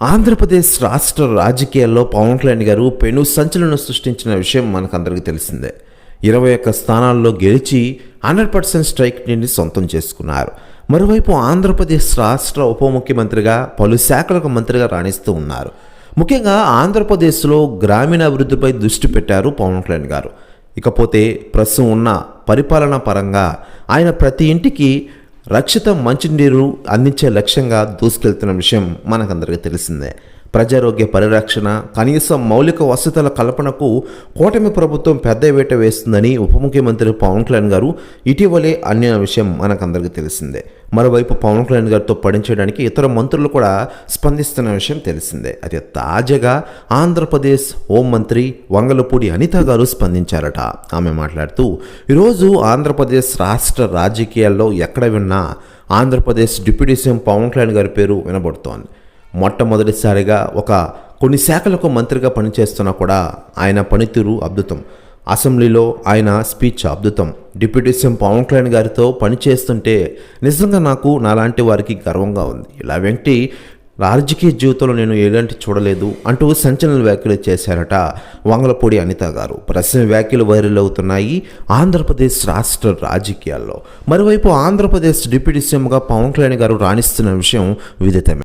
ఆంధ్రప్రదేశ్ రాష్ట్ర రాజకీయాల్లో పవన్ కళ్యాణ్ గారు పెను సంచలనం సృష్టించిన విషయం మనకందరికీ తెలిసిందే. ఇరవై ఒక్క స్థానాల్లో గెలిచి హండ్రెడ్ పర్సెంట్ స్ట్రైక్ని సొంతం చేసుకున్నారు. మరోవైపు ఆంధ్రప్రదేశ్ రాష్ట్ర ఉప ముఖ్యమంత్రిగా పలు శాఖలకు మంత్రిగా రాణిస్తూ ఉన్నారు. ముఖ్యంగా ఆంధ్రప్రదేశ్లో గ్రామీణ అభివృద్ధిపై దృష్టి పెట్టారు పవన్ కళ్యాణ్ గారు. ఇకపోతే ప్రస్తుతం ఉన్న పరిపాలన పరంగా ఆయన ప్రతి ఇంటికి రక్షిత మంచినీరు అందించే లక్ష్యంగా దూసుకెళ్తున్న విషయం మనకందరికీ తెలిసిందే. ప్రజారోగ్య పరిరక్షణ కనీస మౌలిక వసతుల కల్పనకు కూటమి ప్రభుత్వం పెద్ద వేట వేస్తుందని ఉప ముఖ్యమంత్రి పవన్ కళ్యాణ్ గారు ఇటీవలే అన్న విషయం మనకందరికీ తెలిసిందే. మరోవైపు పవన్ కళ్యాణ్ గారితో పడించడానికి ఇతర మంత్రులు కూడా స్పందిస్తున్న విషయం తెలిసిందే. అయితే తాజాగా ఆంధ్రప్రదేశ్ హోంమంత్రి వంగలపూడి అనిత గారు స్పందించారట. ఆమె మాట్లాడుతూ ఈరోజు ఆంధ్రప్రదేశ్ రాష్ట్ర రాజకీయాల్లో ఎక్కడ విన్నా ఆంధ్రప్రదేశ్ డిప్యూటీ సీఎం పవన్ కళ్యాణ్ గారి పేరు వినబడుతోంది. మొట్టమొదటిసారిగా ఒక కొన్ని శాఖలకు మంత్రిగా పనిచేస్తున్నా కూడా ఆయన పనితీరు అద్భుతం. అసెంబ్లీలో ఆయన స్పీచ్ అద్భుతం. డిప్యూటీ సీఎం పవన్ కళ్యాణ్ గారితో పనిచేస్తుంటే నిజంగా నాకు నాలాంటి వారికి గర్వంగా ఉంది. ఇలా వెంటి రాజకీయ జీవితంలో నేను ఎలాంటి చూడలేదు అంటూ సంచలన వ్యాఖ్యలు చేశారట వంగలపూడి అనిత గారు. ప్రశ్న వ్యాఖ్యలు వైరల్ అవుతున్నాయి ఆంధ్రప్రదేశ్ రాష్ట్ర రాజకీయాల్లో. మరోవైపు ఆంధ్రప్రదేశ్ డిప్యూటీ సీఎంగా పవన్ కళ్యాణ్ గారు రాణిస్తున్న విషయం విదితమే.